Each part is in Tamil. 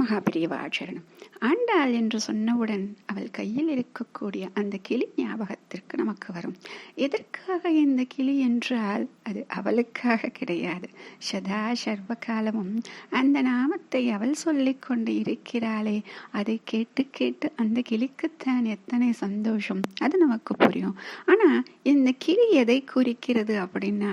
மகாபிரியவாச்சரணம் ஆண்டாள் என்று சொன்னவுடன் அவள் கையில் இருக்கக்கூடிய அந்த கிளி ஞாபகத்திற்கு நமக்கு வரும். எதற்காக இந்த கிளி என்றால் அது அவளுக்காக கிடையாது. சதா சர்வ காலமும் அந்த நாமத்தை அவள் சொல்லிக்கொண்டு இருக்கிறாளே. அதை கேட்டு கேட்டு அந்த கிளிக்குத்தான் எத்தனை சந்தோஷம். அது நமக்கு புரியும். ஆனால் இந்த கிளி எதை குறிக்கிறது அப்படின்னா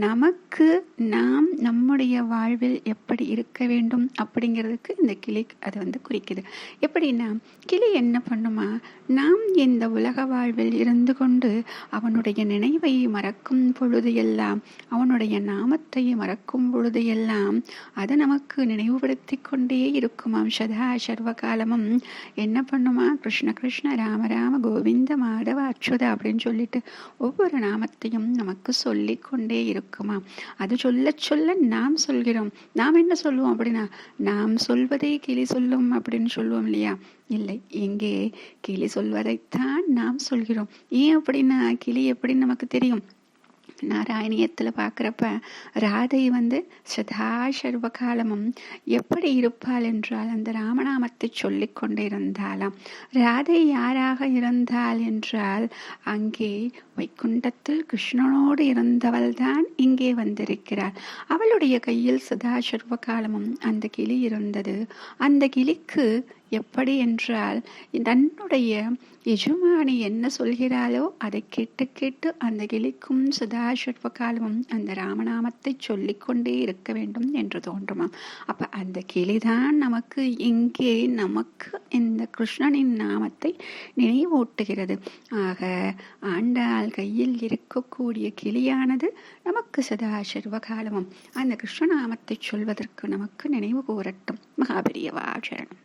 நமக்கு நாம் நம்முடைய வாழ்வில் எப்படி இருக்க வேண்டும் அப்படிங்கிறதுக்கு இந்த கிளி அது வந்து குறிக்குது. எப்படின்னா கிளி என்ன பண்ணுமா நாம் இந்த உலக வாழ்வில் இருந்து கொண்டு அவனுடைய நினைவை மறக்கும் பொழுது எல்லாம் அவனுடைய நாமத்தை மறக்கும் பொழுது எல்லாம் அது நமக்கு நினைவுபடுத்தி கொண்டே இருக்குமாம் சதா சர்வகாலமும் என்ன பண்ணுமா? கிருஷ்ண கிருஷ்ண ராம ராம கோவிந்த மாதவ அச்சுதா அப்படின்னு சொல்லிட்டு ஒவ்வொரு நாமத்தையும் நமக்கு சொல்லிக்கொண்டே இருக்குமா? அது சொல்ல சொல்ல நாம் சொல்கிறோம். நாம் என்ன சொல்லுவோம் அப்படின்னா நாம் சொல்வதை கிளி சொல்லும் அப்படின்னு சொல்லுவோம் இல்லையா? இல்லை இங்கே கிளி சொல்வதைத்தான் நாம் சொல்கிறோம். ஏன் அப்படின்னா கிளி எப்படின்னு நமக்கு தெரியும். நாராயணியத்தில் பார்க்குறப்ப ராதை வந்து சதா சர்வகாலமும் எப்படி இருப்பாள் என்றால் அந்த ராமநாமத்தை சொல்லி கொண்டு இருந்தாலாம் ராதை யாராக இருந்தாள் என்றால் அங்கே வைகுண்டத்தில் கிருஷ்ணனோடு இருந்தவள்தான் இங்கே வந்திருக்கிறாள். அவளுடைய கையில் சதா சர்வ காலமும் அந்த கிளி இருந்தது. அந்த கிளிக்கு எப்படி என்றால் தன்னுடைய எஜமானி என்ன சொல்கிறாளோ அதை கேட்டு கேட்டு அந்த கிளிக்கும் சதா காலமும் அந்த ராமநாமத்தை சொல்லிக்கொண்டே இருக்க வேண்டும் என்று தோன்றுமாம். அப்ப அந்த கிளிதான் நமக்கு இங்கே நமக்கு இந்த கிருஷ்ணனின் நாமத்தை நினைவூட்டுகிறது. ஆக ஆண்டாள் கையில் இருக்கக்கூடிய கிளியானது நமக்கு சதா காலமும் அந்த கிருஷ்ணநாமத்தை சொல்வதற்கு நமக்கு நினைவு கூறட்டும். மகாபெரியவாச்சரணம்